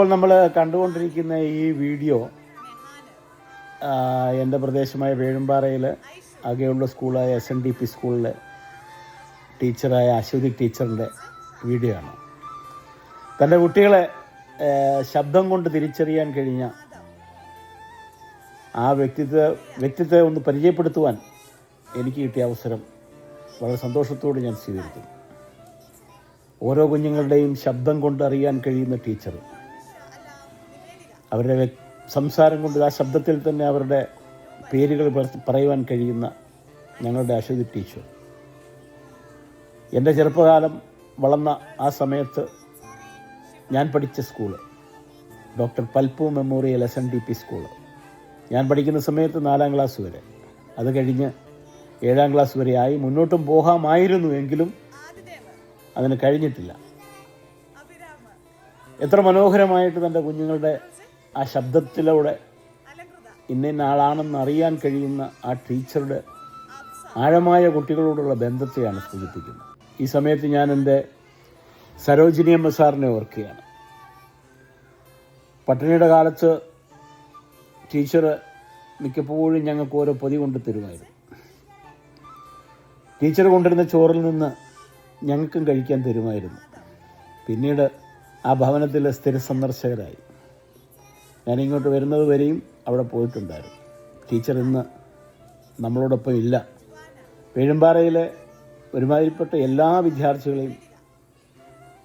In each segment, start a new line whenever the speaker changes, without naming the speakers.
ഇപ്പോൾ നമ്മൾ കണ്ടുകൊണ്ടിരിക്കുന്ന ഈ വീഡിയോ എന്റെ പ്രദേശമായ വേഴുമ്പാറയിൽ അകെയുള്ള സ്കൂളായ എസ് എൻ ഡി പി സ്കൂളിലെ ടീച്ചറായ അശ്വതി ടീച്ചറിന്റെ വീഡിയോ ആണ് തന്റെ കുട്ടികളെ ശബ്ദം കൊണ്ട് തിരിച്ചറിയാൻ കഴിഞ്ഞ ആ വ്യക്തിത്വ വ്യക്തിത്വത്തെ ഒന്ന് പരിചയപ്പെടുത്തുവാൻ എനിക്ക് കിട്ടിയ അവസരം വളരെ സന്തോഷത്തോടെ ഞാൻ സ്വീകരിക്കുന്നു. ഓരോ കുഞ്ഞുങ്ങളുടെയും ശബ്ദം കൊണ്ട് അറിയാൻ കഴിയുന്ന ടീച്ചർ അവരുടെ സംസാരം കൊണ്ട് ആ ശബ്ദത്തിൽ തന്നെ അവരുടെ പേരുകൾ പറ- പറയുവാൻ കഴിയുന്ന ഞങ്ങളുടെ അശ്വതി ടീച്ചർ. എന്റെ ചെറുപ്പകാലം വളർന്ന ആ സമയത്ത് ഞാൻ പഠിച്ച school doctor Palpu memorial S N D P school. ഞാൻ പഠിക്കുന്ന സമയത്ത് നാലാം ക്ലാസ് വരെ. അത് കഴിഞ്ഞ് ഏഴാം ക്ലാസ് വരെ ആയി. മുന്നോട്ടും പോകാമായിരുന്നു എങ്കിലും അതിന് കഴിഞ്ഞിട്ടില്ല. എത്ര മനോഹരമായിട്ട് തന്റെ കുഞ്ഞുങ്ങളുടെ ആ ശബ്ദത്തിലൂടെ ഇന്ന ആളാണെന്ന് അറിയാൻ കഴിയുന്ന ആ ടീച്ചറുടെ ആഴമായ കുട്ടികളോടുള്ള ബന്ധത്തെയാണ് സൂചിപ്പിക്കുന്നത്. ഈ സമയത്ത് ഞാൻ എന്റെ സരോജിനി അമ്മ സാറിനെ ഓർക്കുകയാണ്. പട്ടിണിയുടെ കാലത്ത് ടീച്ചർ മിക്കപ്പോഴും ഞങ്ങൾക്ക് ഓരോ പൊതി കൊണ്ടു തരുമായിരുന്നു. ടീച്ചർ കൊണ്ടിരുന്ന ചോറിൽ നിന്ന് ഞങ്ങൾക്കും കഴിക്കാൻ തരുമായിരുന്നു. പിന്നീട് ആ ഭവനത്തിലെ സ്ഥിര സന്ദർശകരായി ഞാനിങ്ങോട്ട് വരുന്നത് വരെയും അവിടെ പോയിട്ടുണ്ടായിരുന്നു. ടീച്ചർ ഇന്ന് നമ്മളോടൊപ്പം ഇല്ല. പേഴുമ്പാറയിലെ ഒരുമാതിരിപ്പെട്ട എല്ലാ വിദ്യാർത്ഥികളെയും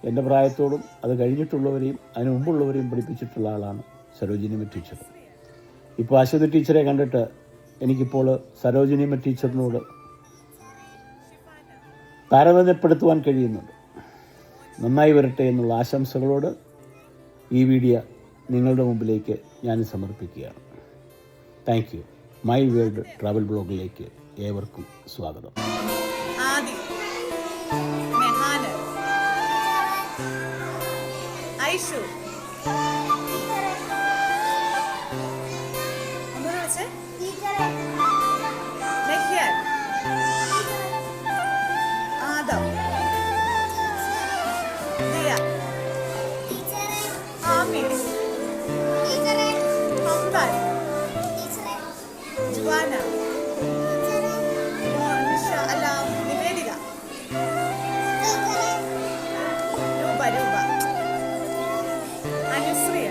എന്റെ പ്രായത്തോടും അത് കഴിഞ്ഞിട്ടുള്ളവരെയും അതിന് മുമ്പുള്ളവരെയും പഠിപ്പിച്ചിട്ടുള്ള ആളാണ് സരോജിനിമ ടീച്ചർ. ഇപ്പോൾ അശ്വതി ടീച്ചറെ കണ്ടിട്ട് എനിക്കിപ്പോൾ സരോജിനിമ ടീച്ചറിനോട് താരതമ്യപ്പെടുത്തുവാൻ കഴിയുന്നുണ്ട്. നന്നായി വരട്ടെ എന്നുള്ള ആശംസകളോട് ഈ വീഡിയോ നിങ്ങളുടെ മുമ്പിലേക്ക് ഞാൻ സമർപ്പിക്കുകയാണ് thank you my world travel ബ്ലോഗിലേക്ക് ഏവർക്കും സ്വാഗതം.
ഐഷു മോനിഷ അല്ല നിവേദിക രൂപ രൂപ അനുശ്രീയ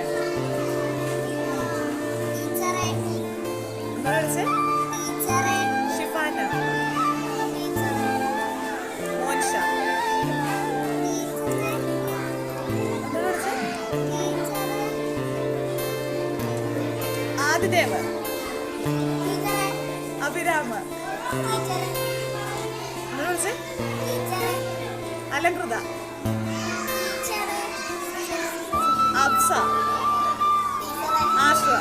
ഷിഫാന വിളിച്ചേ ആദിദേവ് അഭിരാമ. അലങ്കൃത അബ്സ ആശ്ര